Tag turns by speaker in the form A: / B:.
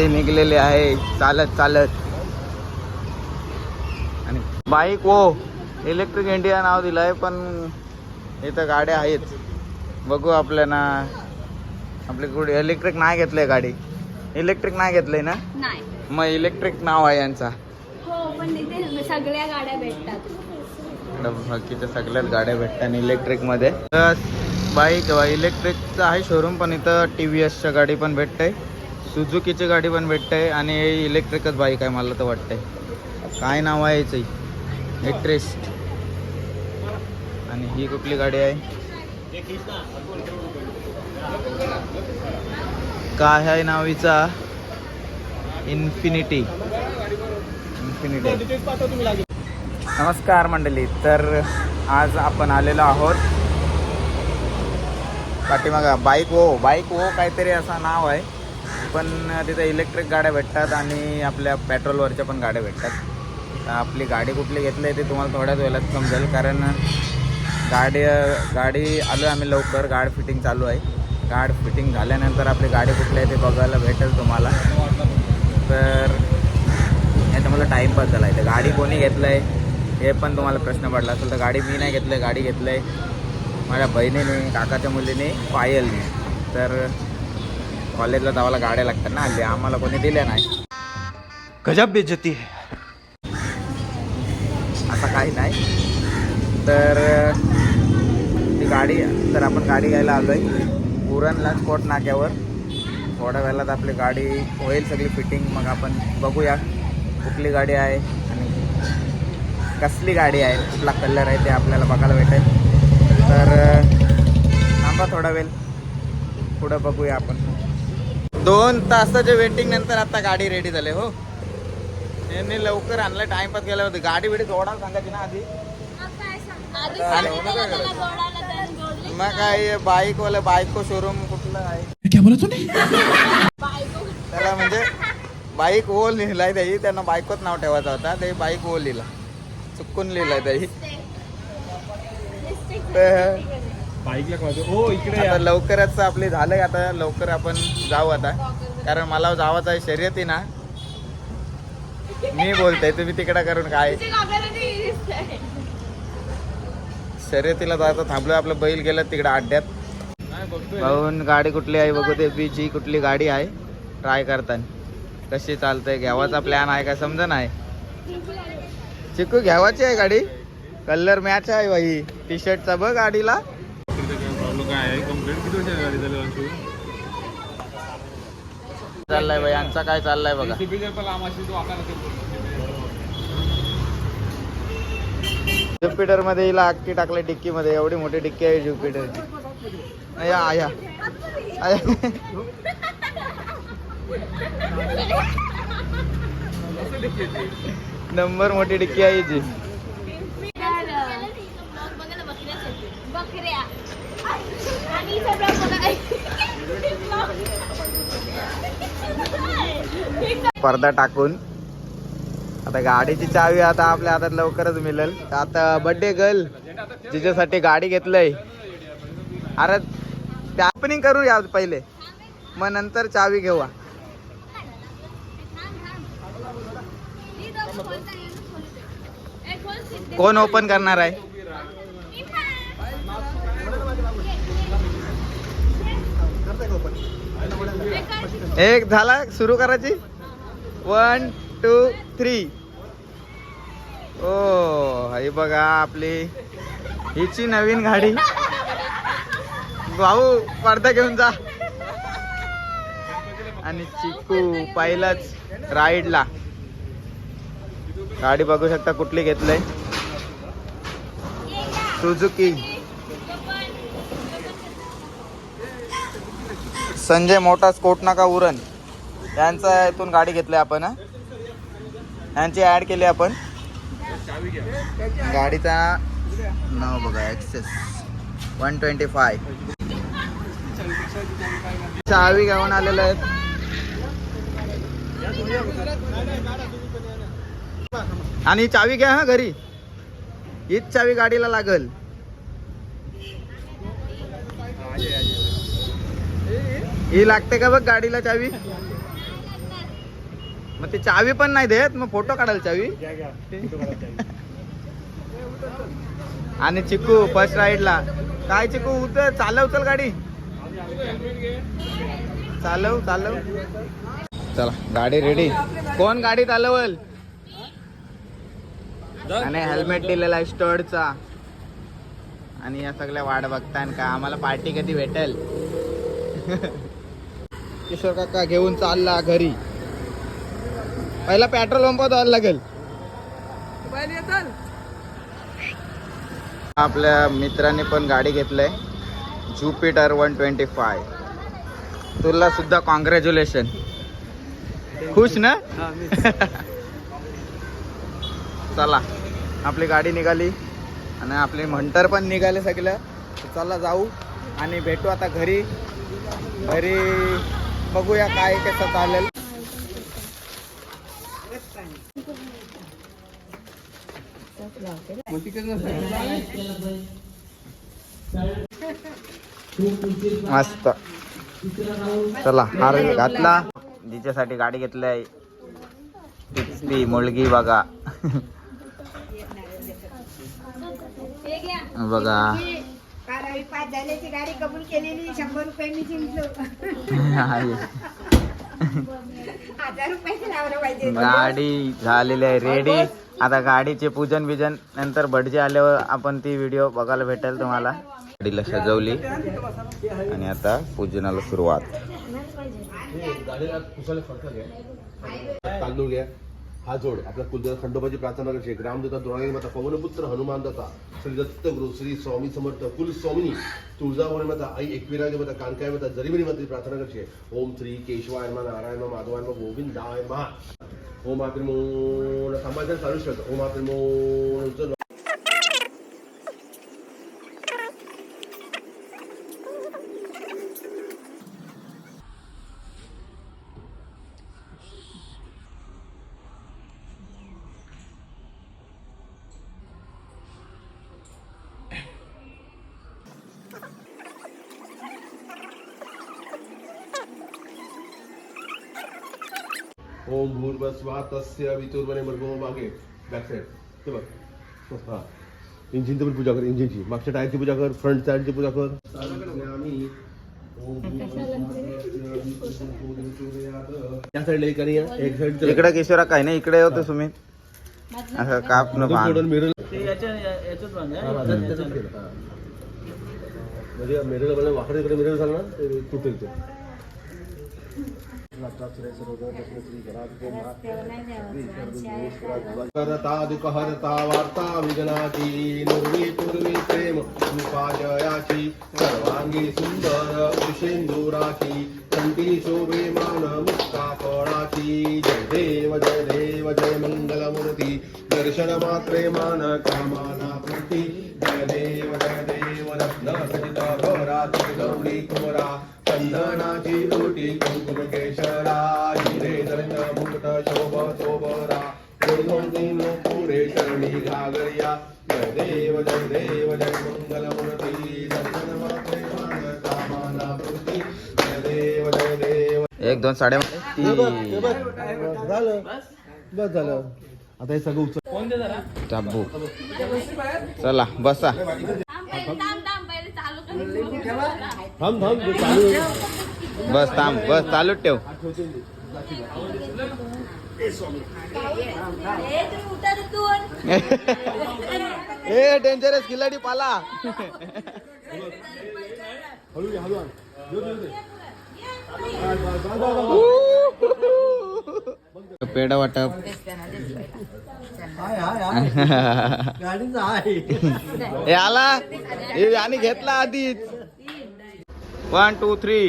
A: ते निघलेले आहे. चालत चालत. आणि बाईक वो इलेक्ट्रिक इंडिया नाव दिलं आहे पण इथं गाड्या आहेत. बघू आपल्याला. आपली कुठे इलेक्ट्रिक नाही घेतलंय गाडी. इलेक्ट्रिक नाही घेतलंय ना? मग इलेक्ट्रिक नाव आहे यांचा.
B: हो सगळ्या गाड्या भेटतात.
A: बाकीच्या सगळ्याच गाड्या भेटतात इलेक्ट्रिकमध्ये बाईक इलेक्ट्रिकचं आहे शोरूम पण इथं टी व्ही एसच्या गाडी पण भेटते सुझुकीची गाडी पण भेटते आणि इलेक्ट्रिकच बाईक आहे मला तर वाटतंय. काय नाव आहे याचं? इंटरेस्ट आणि ही कुठली गाडी आहे? काय आहे नावीचा इन्फिनिटी इन्फिनिटी नमस्कार मंडळी तर आज आपण आलेलो आहोत पाठीमागा. बाईक ओ बाईक ओ काहीतरी असं नाव आहे. पण तिथे इलेक्ट्रिक गाड्या भेटतात आणि आपल्या पेट्रोलवरच्या पण गाड्या भेटतात. तर आपली गाडी कुठली घेतली आहे ते तुम्हाला थोड्याच वेळात समजेल कारण गाडी गाडी आलो आहे आम्ही लवकर गाड फिटिंग चालू आहे. गाड फिटिंग झाल्यानंतर आपली गाडी कुठली आहे ते बघायला भेटेल तुम्हाला. तर याच्यामुळे टाईमपास झाला आहे. तर गाडी कोणी घेतलं आहे हे पण तुम्हाला प्रश्न पडला असेल. तर गाडी मी नाही घेतलं आहे गाडी घेतलं आहे. माझ्या बहिणीने काकाच्या मुलीने पायलने तर कॉलेजला जावायला गाड्या लागतात ना हल्ली आम्हाला कोणी दिल्या नाही. गजब बेजती असं काही नाही. तर ती गाडी तर आपण गाडी घ्यायला आलो आहे उरणला कोट नाक्यावर. थोड्या वेळात आपली गाडी होईल सगळी फिटिंग मग आपण बघूया. कुठली गाडी आहे आणि कसली गाडी आहे कुठला कलर आहे ते आपल्याला बघायला भेटेल. तर थांबा थोडा वेळ. पुढं बघूया आपण. दोन तासाच्या वेटिंग नंतर आता गाडी रेडी झाली हो. यांनी लवकर आणलं टाइमपास केला होती. गाडी बिडी जोडायला सांगायची ना आधी? मग काय बाईक वाला बाईको शोरूम कुठलं आहे?
B: बायको
A: त्याला म्हणजे बाईक ओल लिहिलाय त्याही त्यांना बायकोच नाव ठेवायचा होता ते बाईक ओल लिहिला. चुकून लिहिलाय त्याही.
C: बाईकला कळतो हो इकडे
A: आता लवकरच आपली झालंय आता लवकर आपण जाऊ आता. कारण मला जावाचं आहे शर्यती ना. मी बोलतोय तुम्ही तिकडे करून काय? शर्यतीला जायचं थांबलोय आपलं बैल गेलं तिकडे अड्ड्यात. भाऊन गाडी कुठली आहे बघू ते बीची कुठली गाडी आहे. ट्राय करताना. कशी चालतंय घ्यावाचा प्लॅन आहे का समजा नाही चिकू घ्यावाची आहे गाडी? कलर मॅच आहे भाई. टी शर्टचा बघ गाडीला.
C: काय आहे? कंप्लेंट किती वर्षाची गाडी झाली अंशू
A: चाललाय भाई यांचा काय चाललाय बघा. ज्युपिटरमध्ये हिला अक्की टाकले डिक्की मध्ये एवढी मोठी डिक्की आहे ज्युपिटर. या आया आया. नंबर मोठी डिक्की आहे हिची
B: बकऱ्या आणि सगळं
A: पडदा टाकून. आता गाडीची चावी आता आपल्या हातात लवकरच मिळेल. आता बर्थडे गर्ल जिच्यासाठी गाडी घेतलंय. अरे त्या ओपनिंग करू या पहिले. मग नंतर चावी घेऊ. कोण ओपन करणार आहे? एक झाला सुरू करायची? One two three. ओ हे बघा आपली हिची नवीन गाडी. भाऊ पडदा घेऊन जा. आणि चिकू पहिलाच राईडला. गाडी बघू शकता कुठली घेतलंय. सुझुकी संजय मोठा स्कोट नाका उरण. यांचा इथून गाडी घेतली आपण यांची ऍड केली आपण. गाडीचा नाव बघा एक्सेस वन ट्वेंटी फाय चावी घेऊन आलेले आहेत. आणि चावी घ्या हा घरी. हीच चावी गाडीला लागल. ही लागते का बघ गाडीला चावी? मग ते चावी पण नाही देत मग फोटो काढायला चावी. आणि चिकू फर्स्ट राईडला काय चिकू उतर चालव चल गाडी. चालव चालव. चला गाडी रेडी कोण गाडी चालवल आणि हेल्मेट दिलेला आहे स्टडचा आणि या सगळ्या वाट बघताय का आम्हाला पार्टी कधी भेटेल? किशोर काका घेऊन चालला घरी. पहिला पेट्रोल पंप जायला लागेल. आपल्या मित्राने पण गाडी घेतलंय. ज्युपिटर वन ट्वेंटी फाय तुला सुद्धा कॉंग्रॅच्युलेशन खुश ना? चला आपली गाडी निघाली. आणि आपले म्हणतर पण निघाले सगळं चला जाऊ आणि भेटू आता घरी. घरी बघूया काय कसं चालेल. मस्त. चला हार घातला. जिच्यासाठी गाडी घेतली तीच ती मुलगी बघा. बघा.
D: पास झाल्याची गाडी कबूल केलेली शंभर रुपये मी जिंकलो.
A: गाडी झालेली आहे रेडी आता गाडीचे पूजन बिजन नंतर भटजी आल्यावर आपण ती व्हिडिओ बघायला भेटेल तुम्हाला. गाडीला सजवली. आणि आता पूजनाला सुरुवात.
E: तांदूळ घ्या. हा जोड आपल्या कुलदेव खंडोबाची प्रार्थना करायची ग्रामदेवता द्रोणागिरी माता पवनपुत्र हनुमान दाता श्री दत्तगुरु श्री स्वामी समर्थ कुलस्वामिनी तुळजाभवानी माता आई एकविराज माता कांकाय माता जरीमणी माता प्रार्थना करायची ओम श्री केशवाय मा नारायण मा माधवाय मा गोविंदाय मा ओम आत्रिमोन संभाषण चालू ठेवतो. ओम आत्रिमोन ओम भूर्भस्वा तस्य वितुर्वने मर्गो मागे. बॅक साईड ते बघ. हा. इंजिनची पण पूजा कर इंजिनची. मागच्या टायरची पूजा कर फ्रंट टायरची पूजा कर. आम्ही या साईडला एक आणि या- एक साईड
A: इकडे किशोरा काय नाही इकडे होतो तुम्ही असं काप न बांध.
E: मिरर म्हणजे मिरर वाकडे इकडे मिरर झाला ना ते तुटेल ते. करता हरता वार्ता विघ्नाची नुर्वी पूर्वी प्रेम कृपाजयाची सर्वांगी सुंदर विषेंदुराची कंटी शोभे मान मुक्ता फळाची जय देव जय देव जय मंगलमूर्ती दर्शन मात्रे मान कामाना प्रती जय देव जय देव रत्न सजिता गौरा गौरी कुमरा चंदनाची लोटी कुंकुम केशरा हिरे दर्श मुकुट शोभ शोभरा. पुरे शरणी घागरिया. जय देव जय देव जय पूर्ती जय देव जय देव
A: एक दोन साडे
E: झालं. बस झालं. आता हे सगळं उचल.
A: चाबू. चला बसा.
B: थांब थांब चालू
E: ते चालू.
A: बस थांब बस चालूच ठेव.
B: ए
A: ए डेंजरस खिलाडी पाला.
E: हळू हळू आण.
A: पेढा वाटप हे आला. हे आणि घेतला आधीच. One two three